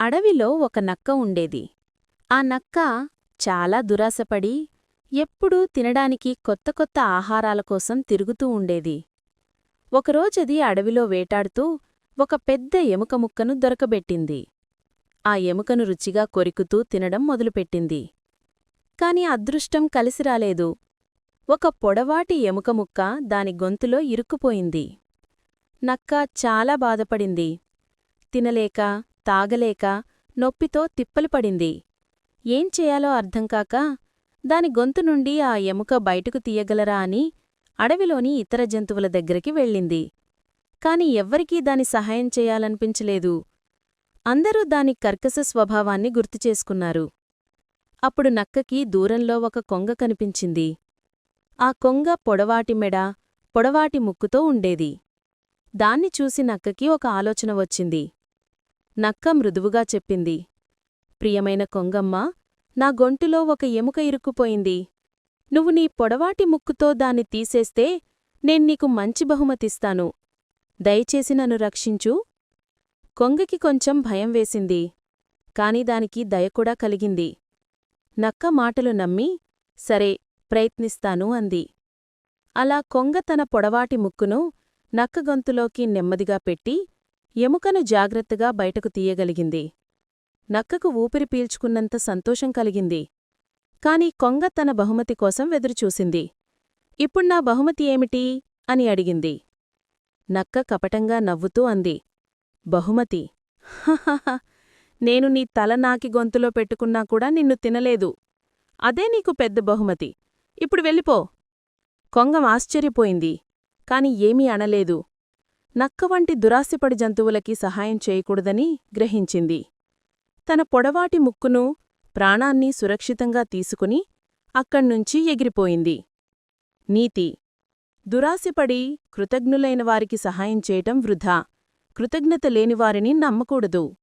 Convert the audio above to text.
అడవిలో ఒక నక్క ఉండేది. ఆ నక్క చాలా దురాశపడి ఎప్పుడూ తినడానికి కొత్త కొత్త ఆహారాల కోసం తిరుగుతూ ఉండేది. ఒకరోజది అడవిలో వేటాడుతూ ఒక పెద్ద ఎముక ముక్కను దొరకబెట్టింది. ఆ ఎముకను రుచిగా కొరికుతూ తినడం మొదలుపెట్టింది. కాని అదృష్టం కలిసిరాలేదు ఒక పొడవాటి ఎముక ముక్క దాని గొంతులో ఇరుక్కుపోయింది. నక్క చాలా బాధపడింది. తినలేక తాగలేక నొప్పితో తిప్పలు పడింది. ఏం చేయాలో అర్థంకాక దాని గొంతు నుండి ఆ ఎముక బయటకు తీయగలరా అని అడవిలోని ఇతర జంతువుల దగ్గరికి వెళ్ళింది. కాని ఎవ్వరికీ దాని సహాయం చేయాలనిపించలేదు. అందరూ దాని కర్కశ స్వభావాన్ని గుర్తుచేసుకున్నారు అప్పుడు నక్కకి దూరంలో ఒక కొంగ కనిపించింది. ఆ కొంగ పొడవాటి మెడ పొడవాటి ముక్కుతో ఉండేది. దాన్ని చూసి నక్కకి ఒక ఆలోచన వచ్చింది. నక్క మృదువుగా చెప్పింది. ప్రియమైన కొంగమ్మ నా గొంటులో ఒక ఎముక ఇరుక్కుపోయింది. నువ్వు నీ పొడవాటి ముక్కుతో దాన్ని తీసేస్తే నేను నీకు మంచి బహుమతిస్తాను. దయచేసి నన్ను రక్షించు. కొంగకి కొంచెం భయం వేసింది. కాని దానికి దయకూడా కలిగింది. నక్క మాటలు నమ్మి సరే ప్రయత్నిస్తాను అంది. అలా కొంగ తన పొడవాటి ముక్కును నక్క గొంతులోకి నెమ్మదిగా పెట్టి ఎముకను జాగ్రత్తగా బయటకు తీయగలిగింది. నక్కకు ఊపిరి పీల్చుకున్నంత సంతోషం కలిగింది. కాని కొంగ తన బహుమతి కోసం వెదురుచూసింది ఇప్పుడ్నా బహుమతి ఏమిటి అని అడిగింది. నక్క కపటంగా నవ్వుతూ అంది. బహుమతి? హహహ నేను నీ తల నాకి గొంతులో పెట్టుకున్నా కూడా నిన్ను తినలేదు. అదే నీకు పెద్ద బహుమతి. ఇప్పుడు వెళ్ళిపో కొంగం ఆశ్చర్యపోయింది. కాని ఏమీ అనలేదు. నక్క వంటి దురాశపడి జంతువులకి సహాయం చేయకూడదని గ్రహించింది. తన పొడవాటి ముక్కును ప్రాణాన్ని సురక్షితంగా తీసుకుని అక్కణ్నుంచి ఎగిరిపోయింది. నీతి. దురాశపడి కృతజ్ఞులైన వారికి సహాయం చేయటం వృధా. కృతజ్ఞత లేనివారిని నమ్మకూడదు.